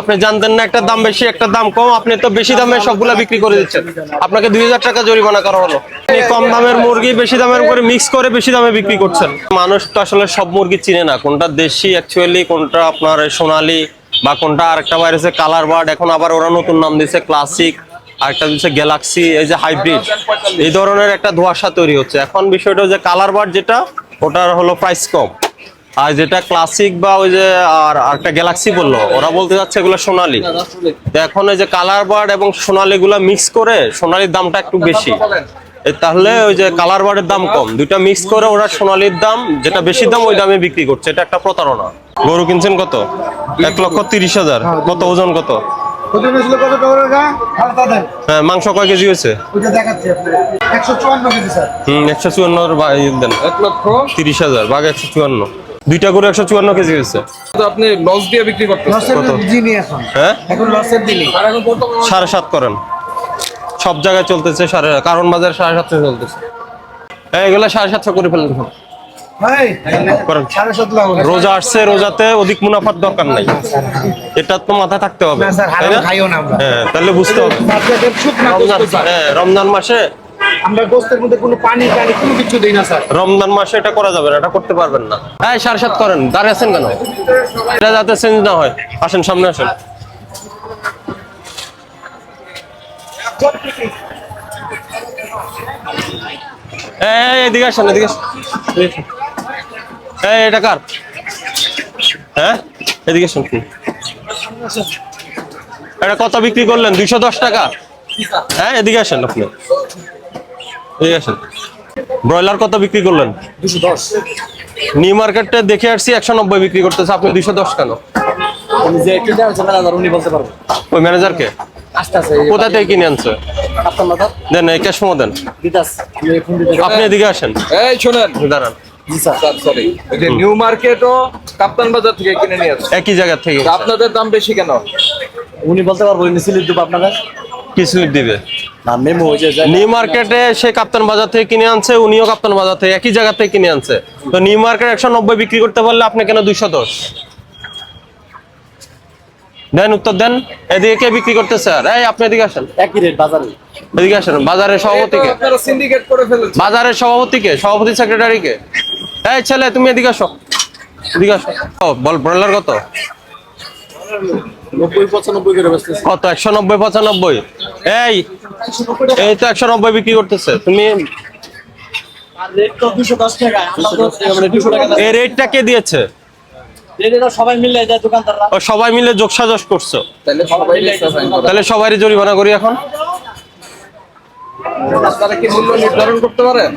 আপনি জানতেন না, একটা দাম বেশি, একটা দাম কম, আপনি তো বেশি দামে সবগুলা বিক্রি করে দিচ্ছেন। আপনাকে দুই হাজার টাকা জরিমানা করা হলো। কম দামের মুরগি, বেশি দামের করে মিক্স করে বেশি দামে বিক্রি করছেন। মানুষ তো আসলে সব মুরগি চিনে না, কোনটা দেশি অ্যাকচুয়ালি কোনটা আপনার সোনালি, বা কোনটা আরেকটা বাইরেছে কালার বার্ড এখন আবার ওরা নতুন নাম দিয়েছে ক্লাসিক আরেকটা দিচ্ছে গ্যালাক্সি এই যে হাইব্রিড এই ধরনের একটা ধোঁয়াশা তৈরি হচ্ছে। এখন বিষয়টা যে কালার বার্ড যেটা, ওটার হলো প্রাইস কম। আর যেটা ক্লাসিক বা ওই যে আর একটা গ্যালাক্সি বলল ওরা বলতে যাচ্ছে এগুলো সোনালি। তো এখন এই যে কালার বার্ড এবং সোনালি গুলা মিক্স করে সোনালির দামটা একটু বেশি। তাহলে ওই যে কালার বার্ডের দাম কম। দুইটা মিক্স করে ওরা সোনালির দাম যেটা বেশি দাম ওই দামে বিক্রি করছে। এটা একটা প্রতারণা। গরু কিনছেন কত? এক লক্ষ তিরিশ হাজার। কত ওজন কত? হ্যাঁ মাংস কয় কেজি হয়েছে? একশো চুয়ান্ন কেজি একশো চুয়ান্ন দেন এক লক্ষ তিরিশ হাজার বাঘ একশো চুয়ান্ন। দুইটা করে একশো চুয়ান্ন কেজি হয়েছে। তো আপনি লস দিয়ে বিক্রি? দিনই এখন। হ্যাঁ? এখন লসের দিনই এখন বর্তমানে সাড়ে সাত করেন। সব জায়গায় চলতেছে সাড়ে কারণ বাজার সাড়ে সাতশো চলতেছে। হ্যাঁ এগুলা সাড়ে সাতশো করে ফেলেন। রোজা আসছে রোজাতে অধিক মুনাফার দরকার নাই। এটা তো মাথায় থাকতে হবে। না স্যার, তাই হারাম না? খাইও না আমরা। হ্যাঁ তাহলে বুঝতে হবে। হ্যাঁ রমজান মাসে আমরা গোস্তের মধ্যে কোনো পানি টানি কোনো কিছু না, স্যার। রমজান মাসে এটা করা যাবে না, এটা করতে পারবেন না। হ্যাঁ সাড়ে সাত করেন, দাঁড়িয়ে আছেন কেন? এটা যাতে চেঞ্জ না হয়। আসেন, সামনে আসেন। এদিকে আসেন, এদিকে এটা কার? হ্যাঁ এদিকে এটা কত বিক্রি করলেন? দুইশো দশ টাকা? হ্যাঁ এদিকে আসেন আপনি। এদিকে আসেন। ব্রয়লার কত বিক্রি করলেন? দুশো দশ। নিউ মার্কেটে দেখে আসছি একশো নব্বই বিক্রি করতেছে আপনি দুইশো দশ কেন? ওই ম্যানেজারকে? কোথা থেকে কিনে আনছে? দেন এই ক্যাশ দেন। দিদাস আমি ফোন দিতে আপনি এদিকে আসেন। এই শোনেন। দাঁড়ান। জি স্যার। স্যার সরি ওই যে নিউ মার্কেট ও কাপ্তান বাজার থেকে কিনে নিয়ে আসছে। একই জায়গা থেকে। আপনাদের দাম বেশি কেন? উনি বলতে পারব উনি সিলিপ দেবো আপনাকে। কি স্লিপ দিবে? না মেমো নিউ মার্কেটে সে কাপ্তান বাজার থেকে কিনে আনছে উনিও কাপ্তান বাজার থেকে একই জায়গা থেকে কিনে আনছে। তো নিউ মার্কেট একশো নব্বই বিক্রি করতে পারলে আপনি কেন দুইশো দশ? দেন উত্তর দেন। এদিকে কে বিক্রি করতেছে আর? এই আপনি এদিকে আসেন। একই রেট বাজারে। এদিকে আসেন বাজারের সভাপতিকে সিন্ডিকেট করে ফেলেছেন। বাজারের সভাপতিকে সভাপতি সেক্রেটারিকে এই ছেলে তুমি এদিকে আসো। এদিকে আসো। বল ব্রয়লার কত? কত? একশো নব্বই পঁচানব্বই এই এই তো একশো নব্বই বিক্রি করতেছে। তুমি টাকা। এই রেটটা কে দিয়েছে? সবাই মিলে যায় দোকানদাররা। ও সবাই মিলে যোগসাজস করছ? তাহলে সবাই জরিমানা করি এখন? আপনারা কি মূল্য নির্ধারণ করতে পারেন?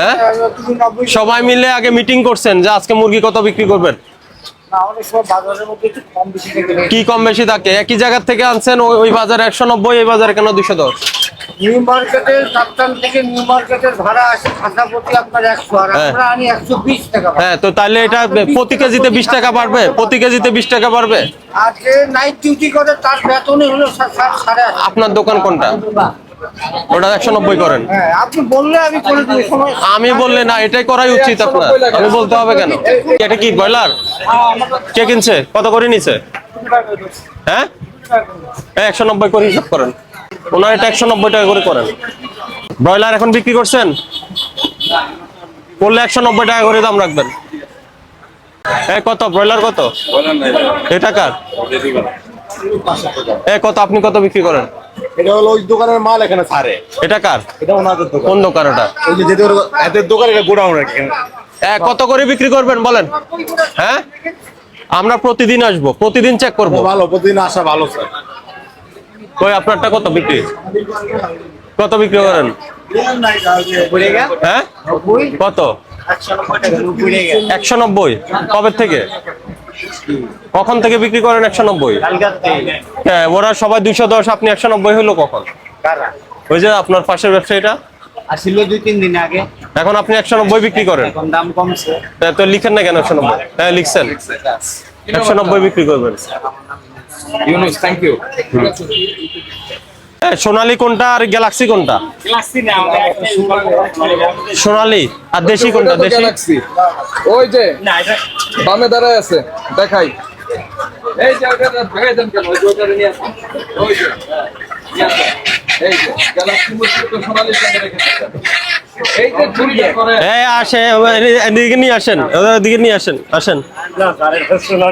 হ্যাঁ? সবাই মিলে আগে মিটিং করছেন যে আজকে মুরগি কত বিক্রি করবেন? কি কম বেশি থাকে? একই জায়গা থেকে আনছেন ওই বাজারে একশো নব্বই এই বাজারে কেন দুশো দশ? নিউ মার্কেটের কাপ্তান থেকে নিউ মার্কেটের ভাড়া আসে খাতাপতি আপনার একশো আর হ্যাঁ। আমরা আনি একশো বিশ টাকা হ্যাঁ তো তাহলে এটা প্রতি কেজিতে বিশ টাকা বাড়বে? প্রতি কেজিতে বিশ টাকা বাড়বে? আর যে নাইট ডিউটি করে তার বেতনই হলো সা- সা- সাড়ে আটশো। আপনার দোকান কোনটা? ওটা একশো নব্বই করেন। হ্যাঁ আমি বললে না এটাই করাই উচিত আপনার। আমি বলতে হবে কেন? এটা কি ব্রয়লার? কে কিনছে? কত করে নিছে? হ্যাঁ? একশো নব্বই করে হিসাব করেন। ওনার এটা একশো নব্বই টাকা করে করেন। ব্রয়লার এখন বিক্রি করছেন? করলে একশো নব্বই টাকা করে দাম রাখবেন। এ কত? ব্রয়লার কত? এটা কার? এ কত? আপনি কত বিক্রি করেন? এটা হলো ওই দোকানের মাল এখানে ছাড়ে। এটা কার? এটা ওনাদের দোকান। কোন দোকান এটা ওই যে যেদের এদের দোকান এটা গোডাউন এ, কত করে বিক্রি করবেন বলেন? হ্যাঁ? আমরা প্রতিদিন আসব প্রতিদিন চেক করব। ভালো প্রতিদিন আসা ভালো স্যার ওই আপনারটা কত বিক্রি? কত বিক্রি করেন? হ্যাঁ? কত? একশো নব্বই। কবে থেকে? কখন থেকে বিক্রি করেন একশো নব্বই? হ্যাঁ ওরা সবাই দুইশো দশ আপনি একশো নব্বই হলো কখন? ওই যে আপনার পাশের ব্যবসায়ীটা? আসছিল দুই তিন দিন আগে। এখন আপনি একশো নব্বই বিক্রি করেন? দাম কমছে। তো লিখেন না কেন একশো নব্বই? হ্যাঁ লিখছেন। একশো নব্বই বিক্রি করবেন। ইউনুস থ্যাংক ইউ হ্যাঁ, সোনালী কোনটা আর গ্যালাক্সি কোনটা? সোনালী আর দেশি কোনটা? দেশি? ওই যে বামে দাঁড়ায় আছে। দেখাই। এই যে ওটা ভেঙে দেন কেন? ওই যে ওটা নিয়ে আসুন। ওই যে হ্যাঁ, নিয়ে আসুন।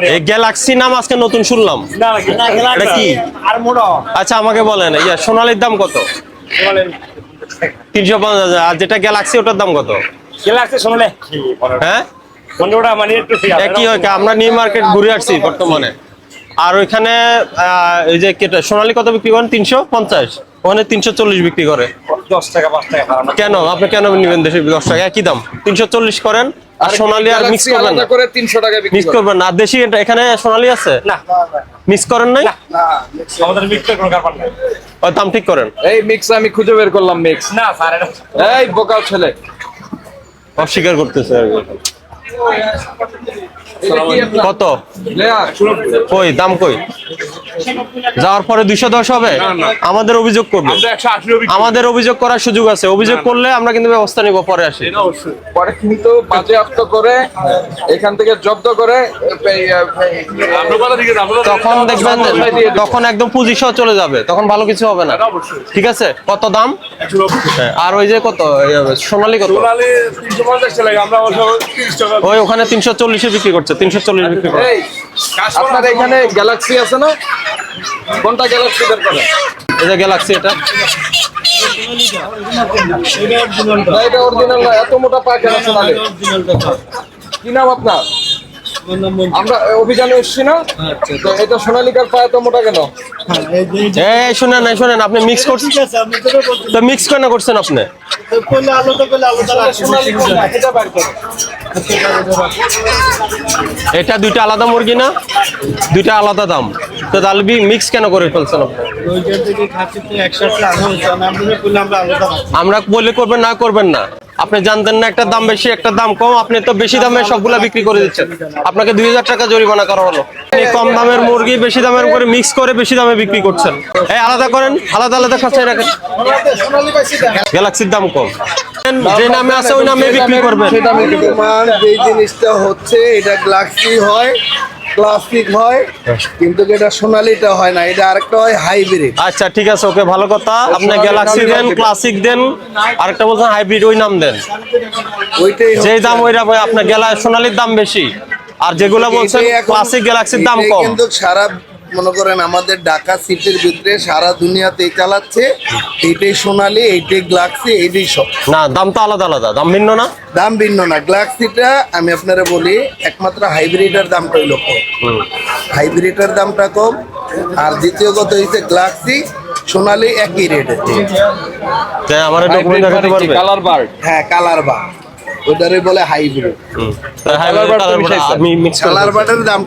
এই যে গ্যালাক্সি সোনালি সঙ্গে নাম আজকে নতুন শুনলাম। কি? আচ্ছা আমাকে বলেন ইয়া সোনালির দাম কত? তিনশো পঞ্চাশ হাজার আর যেটা গ্যালাক্সি ওটার দাম কত? গ্যালাক্সি সোনালি। হ্যাঁ? কি? আমরা নিউ মার্কেট ঘুরে আসছি বর্তমানে। আর ওইখানে আহ, এই যে সোনালী কত বিক্রি করেন? তিনশো পঞ্চাশ। ওখানে তিনশো চল্লিশ বিক্রি করে। কেন? আপনি কেন নেবেন দেশে দশ টাকা একই দাম। তিনশো চল্লিশ করেন আর সোনালী আর মিক্স করবেন না। করে 300 টাকা মিক্স করবেন না। দেশি এটা- এখানে সোনালী আছে? না। মিক্স করেন নাই? ওই দাম ঠিক করেন। এই মিক্স আমি খুঁজে বের করলাম মিক্স। না স্যার এই বোকা ছেলে। অস্বীকার করতেছে আর Oh. কত? কই দাম কই? যাওয়ার পরে দুইশো দশ হবে আমাদের অভিযোগ করবে। আমাদের অভিযোগ করার সুযোগ আছে। অভিযোগ করলে আমরা কিন্তু ব্যবস্থা নিব পরে আসি। পরে কিন্তু বাজেয়াপ্ত করে এখান থেকে জব্দ করে তখন দেখবেন তখন একদম পুঁজি সহ চলে যাবে। তখন ভালো কিছু হবে না। ঠিক আছে? কত দাম? হ্যাঁ, আর ওই যে কত? সোনালী কত? ওই ওখানে তিনশো চল্লিশে বিক্রি করছে। তিনশো চল্লিশ বিক্রি করে আপনার এখানে গ্যালাক্সি আছে না? কোনটা গ্যালাক্সি দরকার এই যে গ্যালাক্সি এটা। এটা অরিজিনাল না এত মোটা পা কেন কি নাম আপনার? আমরা অভিযানে এসছি না? এটা সোনালিকার পা এত মোটা কেন? এই শুনেন এই শুনেন আপনি মিক্স করছেন? তো মিক্স কেন করছেন আপনি? এটা বের করো। এটা দুইটা আলাদা মুরগি না? দুইটা আলাদা দাম। তো তাহলে মিক্স কেন করে ফেলছেন আপনি? আমরা বলে করবেন না করবেন না। আপনি জানতেন না একটা দাম বেশি একটা দাম কম আপনি তো বেশি দামে সবগুলা বিক্রি করে দিচ্ছেন। আপনাকে দুই হাজার টাকা জরিমানা করা হলো। কম দামের মুরগি বেশি দামের করে মিক্স করে বেশি দামে বিক্রি করছেন। এই আলাদা করেন আলাদা আলাদা খাঁচায় রাখেন। গ্যালাক্সির দাম কম। যে নামে আছে ওই নামে বিক্রি করবেন। বর্তমান যে জিনিসটা হচ্ছে এটা গ্লাক্সি হয়। ক্লাসিক হয় কিন্তু এটা সোনালিটা হয় না এটা আরেকটা হয় হাইব্রিড। আচ্ছা ঠিক আছে ওকে ভালো কথা। আপনি গ্যালাক্সি দেন ক্লাসিক দেন আরেকটা বলছেন হাইব্রিড ওই নাম দেন। ওইটাই যেই দাম ওইটা আপনার গ্যালা সোনালির দাম বেশি। আর যেগুলো বলছেন ক্লাসিক গ্যালাক্সির দাম কম। কিন্তু সারা মনে করেন আমাদের ঢাকা সিটির ভিতরে সারা দুনিয়াতেই চালাচ্ছে এইটাই সোনালি এইটাই গ্লাক্সি এইটাই সব। না দাম তো আলাদা আলাদা। দাম ভিন্ন না? দাম ভিন্ন না। গ্লাক্সিটা আমি আপনারা বলি একমাত্র হাইব্রিডের দামটা হইল কম। হাইব্রিডের দামটা কম আর দ্বিতীয় কথা হচ্ছে গ্লাক্সি সোনালি একই রেটে। তাই আমার ডকুমেন্ট দেখাতে পারবে? কালার বার্ড হ্যাঁ কালার বা ওটারে বলে হাইব্রিড কালার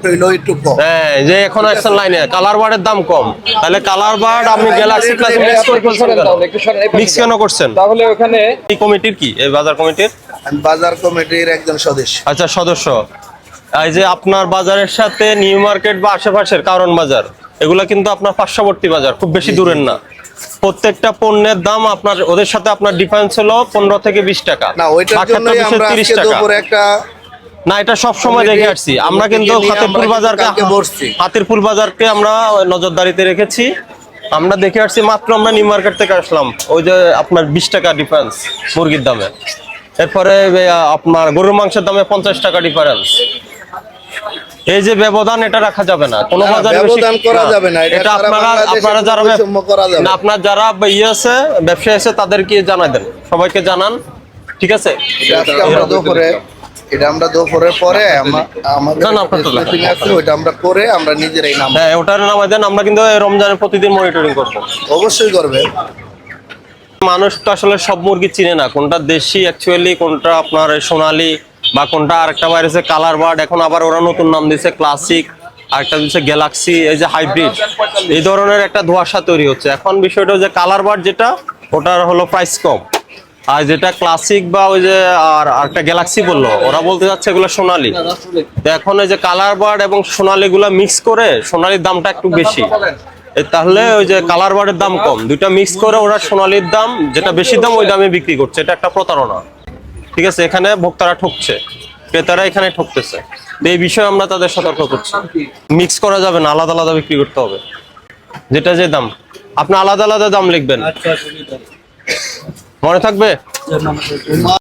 হইল একটু কম। হ্যাঁ যে এখন আসছেন লাইনে কালার বার্ডের দাম কম। তাহলে কালার বার্ড আপনি গ্যালাক্সি ক্লাস মিক্স করে ফেলছেন মিক্স কেন? করছেন? তাহলে ওখানে এই কমিটির কি? এই বাজার কমিটির? বাজার কমিটির একজন সদস্য। আচ্ছা সদস্য। এই যে আপনার বাজারের সাথে নিউ মার্কেট বা আশেপাশের কারণ বাজার এগুলা কিন্তু আপনার পার্শ্ববর্তী বাজার খুব বেশি দূরের না। প্রত্যেকটা পণ্যের দাম আপনার ওদের সাথে আপনার ডিফারেন্স হলো পনেরো থেকে বিশ টাকা। না ওইটার জন্যই আমরা আজকে দুপুরে একটা না এটা সব সময় দেখে আসছি। আমরা কিন্তু হাতিরপুল বাজারকে। হাতিরপুল বাজারকে আমরা নজরদারিতে রেখেছি। আমরা দেখে আসছি মাত্র আমরা নিউ মার্কেট থেকে আসলাম। ওই যে আপনার বিশ টাকা ডিফারেন্স মুরগির দামে। এরপরে আপনার গরুর মাংসের দামে পঞ্চাশ টাকা ডিফারেন্স এই যে ব্যবধান এটা রাখা যাবে না। কোনো বাজারে ব্যবধান করা যাবে না, এটা আপনারা আপনারা যারা করা যাবে। না, আপনার যারা ইয়ে আছে ব্যবসায়ী আছে তাদেরকে জানাই দেন। সবাইকে জানান। ঠিক আছে? আমরা দুপুরে এটা আমরা দুপুরের পরে আমাদের না, না, আছে ওইটা আমরা করে আমরা নিজেরাই নাম হ্যাঁ ওটার নামাই দেন আমরা কিন্তু রমজানের প্রতিদিন মনিটরিং করব। অবশ্যই করবে। মানুষ তো আসলে সব মুরগি চিনে না কোনটা দেশি অ্যাকচুয়ালি কোনটা আপনার সোনালি বা কোনটা আরেকটা বাইরেছে কালার বার্ড এখন আবার ওরা নতুন নাম দিয়েছে ক্লাসিক আরেকটা দিচ্ছে গ্যালাক্সি এই যে হাইব্রিড এই ধরনের একটা ধোঁয়াশা তৈরি হচ্ছে। এখন বিষয়টা যে কালার বার্ড যেটা, ওটার হলো প্রাইস কম। আর যেটা ক্লাসিক বা ওই যে আর একটা গ্যালাক্সি বলল, ওরা বলতে যাচ্ছে এগুলো সোনালি। তো এখন ওই যে কালার বার্ড এবং সোনালি গুলা মিক্স করে সোনালির দামটা একটু বেশি। তাহলে ওই যে কালার বার্ডের দাম কম। দুইটা মিক্স করে ওরা সোনালির দাম, যেটা বেশি দাম, ওই দামে বিক্রি করছে। এটা একটা প্রতারণা। ঠিক আছে এখানে ভোক্তারা ঠকছে ক্রেতারা এখানে ঠকতেছে। তো এই বিষয়ে আমরা তাদের সতর্ক করছি। মিক্স করা যাবে না আলাদা আলাদা বিক্রি করতে হবে। যেটা যে দাম। আপনি আলাদা আলাদা দাম লিখবেন। মনে থাকবে?